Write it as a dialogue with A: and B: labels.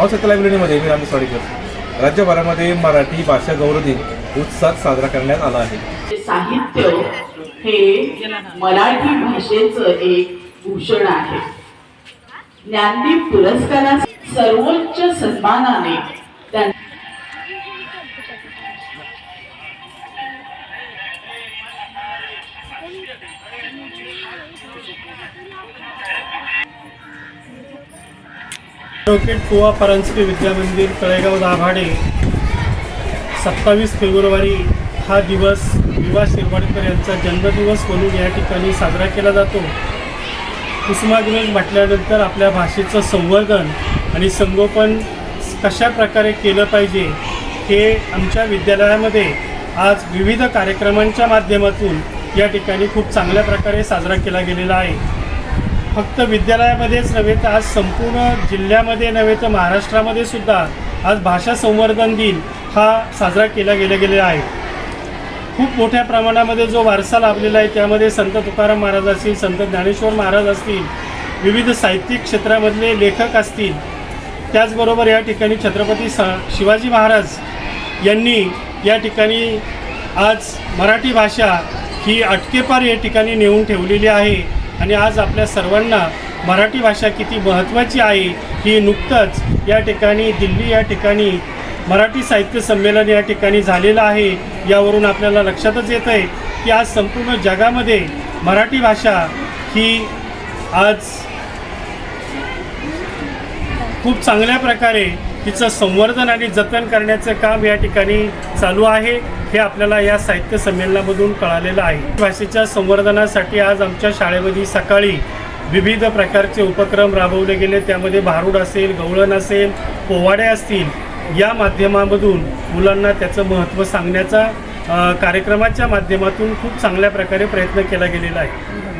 A: मावसत्य लायब्ररीमध्ये मी रामदास वाडेकर राज्यभरामध्ये मराठी भाषा गौरव दिन उत्साहात साजरा करण्यात आला आहे.
B: साहित्य हे मराठी भाषेचं एक भूषण आहे. ज्ञानदीप पुरस्कारा सर्वोच्च सन्मानाने त्यांना
C: ॲडव्होकेट कुवा परांजपे विद्यामंदिर तळेगाव दाभाडे सत्तावीस फेब्रुवारी हा दिवस विवा शिरवाडकर यांचा जन्मदिवस म्हणून या ठिकाणी साजरा केला जातो. कुसुमाग्रज म्हटल्यानंतर आपल्या भाषेचं संवर्धन आणि संगोपन कशा प्रकारे केलं पाहिजे हे आमच्या विद्यालयामध्ये आज विविध कार्यक्रमांच्या माध्यमातून या ठिकाणी खूप चांगल्या प्रकारे साजरा केला गेलेला आहे. फक्त विद्यालयामध्येच नव्हे तर आज संपूर्ण जिल्ह्यामध्ये नव्हे तर महाराष्ट्रामध्ये सुद्धा आज भाषा संवर्धन दिन हा साजरा केला गेला गेलेला आहे. खूप मोठ्या प्रमाणामध्ये जो वारसा लाभलेला आहे त्यामध्ये संत तुकाराम महाराज असतील संत ज्ञानेश्वर महाराज असतील विविध साहित्यिक क्षेत्रामधले लेखक असतील. त्याचबरोबर या ठिकाणी छत्रपती स शिवाजी महाराज यांनी या ठिकाणी आज मराठी भाषा ही अटकेपार या ठिकाणी नेऊन ठेवलेली आहे. आणि आज आपल्या सर्वांना मराठी भाषा किती महत्त्वाची आहे ही नुकतंच या ठिकाणी दिल्ली या ठिकाणी मराठी साहित्य संमेलन या ठिकाणी झालेलं आहे यावरून आपल्याला लक्षातच येतं आहे की आज संपूर्ण जगामध्ये मराठी भाषा ही आज खूप चांगल्या प्रकारे तिचं संवर्धन आणि जतन करण्याचं काम या ठिकाणी चालू आहे हे आपल्याला या साहित्य संमेलनामधून कळालेलं आहे. भाषेच्या संवर्धनासाठी आज आमच्या शाळेमध्ये सकाळी विविध प्रकारचे उपक्रम राबवले गेले. त्यामध्ये भारूड असेल गवळण असेल पोवाडे असतील या माध्यमामधून मुलांना त्याचं महत्त्व सांगण्याचा कार्यक्रमाच्या माध्यमातून खूप चांगल्या प्रकारे प्रयत्न केला गेलेला आहे.